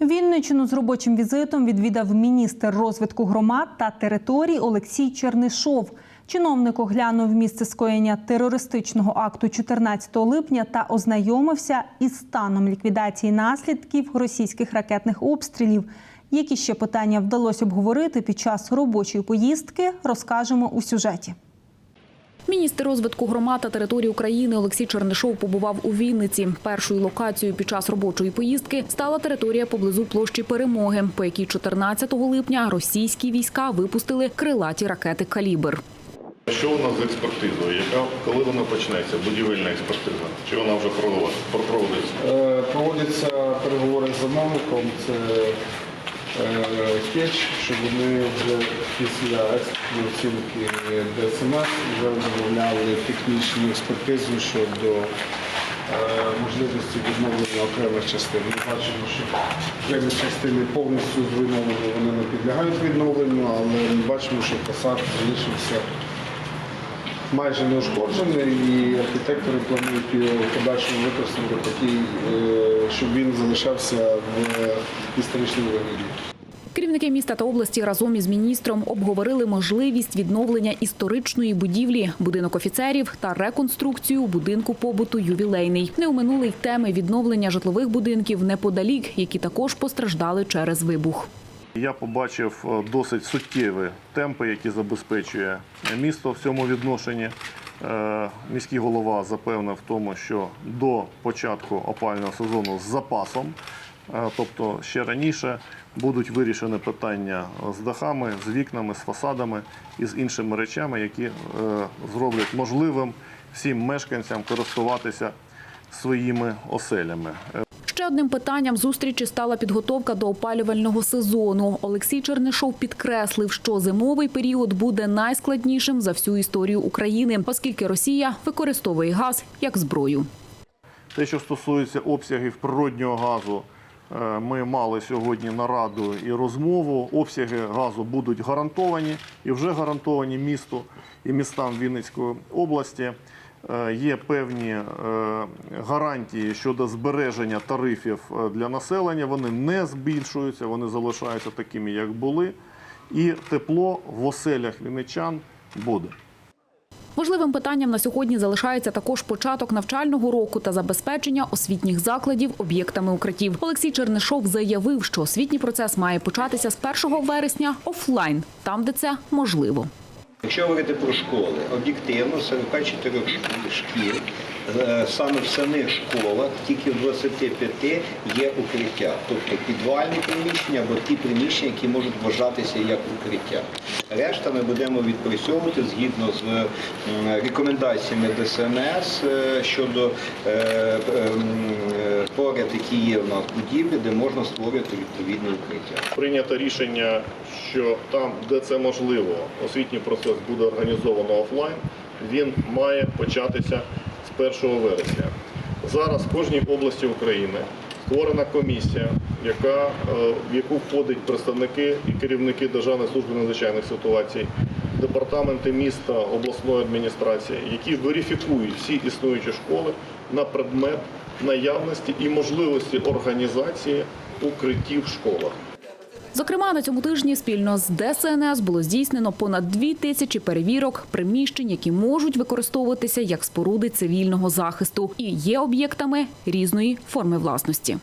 Вінничину з робочим візитом відвідав міністр розвитку громад та територій Олексій Чернишов. Чиновник оглянув місце скоєння терористичного акту 14 липня та ознайомився із станом ліквідації наслідків російських ракетних обстрілів. Які ще питання вдалося обговорити під час робочої поїздки, розкажемо у сюжеті. Міністр розвитку громад та територій України Олексій Чернишов побував у Вінниці. Першою локацією під час робочої поїздки стала територія поблизу площі Перемоги, по якій 14 липня російські війська випустили крилаті ракети Калібр. Що у нас з експертизою? Яка коли вона почнеться? Будівельна експертиза? Чи вона вже проводиться? Е, Проводяться переговори з замовником. Це Кетч, щоб вони вже після оцінки ДСНС вже замовляли технічну експертизу щодо е, можливості відновлення окремих частин. Ми бачимо, що окремі частини повністю зруйновані, вони не підлягають відновленню, але ми бачимо, що фасад залишився майже неушкоджений і архітектори планують його подальшому використати такий, е, щоб він залишався в історичному вигляді. Керівники міста та області разом із міністром обговорили можливість відновлення історичної будівлі, будинок офіцерів та реконструкцію будинку побуту ювілейний. Не оминули й теми відновлення житлових будинків неподалік, які також постраждали через вибух. Я побачив е, досить суттєві темпи, які забезпечує місто в цьому відношенні. Е, Міський голова запевнив в тому, що до початку опального сезону з запасом, е, тобто ще раніше, будуть вирішені питання з дахами, з вікнами, з фасадами і з іншими речами, які зроблять можливим всім мешканцям користуватися своїми оселями. Одним питанням зустрічі стала підготовка до опалювального сезону. Олексій Чернишов підкреслив, що зимовий період буде найскладнішим за всю історію України, оскільки Росія використовує газ як зброю. Те, що стосується обсягів природнього газу, е, ми мали сьогодні нараду і розмову. Обсяги газу будуть гарантовані і вже гарантовані місту і містам Вінницької області. Е, Є певні е, гарантії щодо збереження тарифів е, для населення. Вони не збільшуються, вони залишаються такими, як були. І тепло в оселях вінничан буде. Важливим питанням на сьогодні залишається також початок навчального року та забезпечення освітніх закладів об'єктами укриттів. Олексій Чернишов заявив, що освітній процес має початися з 1 вересня офлайн, там, де це можливо. Якщо говорити про школи, об'єктивно 44 шкіл- е, саме в самих школах, тільки в 25 є укриття, тобто підвальні приміщення або ті приміщення, які можуть вважатися як укриття. Решта ми будемо відпрацьовувати згідно з рекомендаціями ДСНС е, щодо е, поряд, які є в нас будівлі, де можна створювати відповідне укриття. Прийнято рішення, що там, де це можливо, освітній процес буде організовано офлайн. Він має початися з 1 вересня. Зараз в кожній області України створена комісія, яка, е, в яку входять представники і керівники Державної служби надзвичайних ситуацій, департаменти міста, обласної адміністрації, які верифікують всі існуючі школи на предмет наявності і можливості організації укриттів в школах. Зокрема, на цьому тижні спільно з ДСНС було здійснено понад дві тисячі перевірок приміщень, які можуть використовуватися як споруди цивільного захисту і є об'єктами різної форми власності.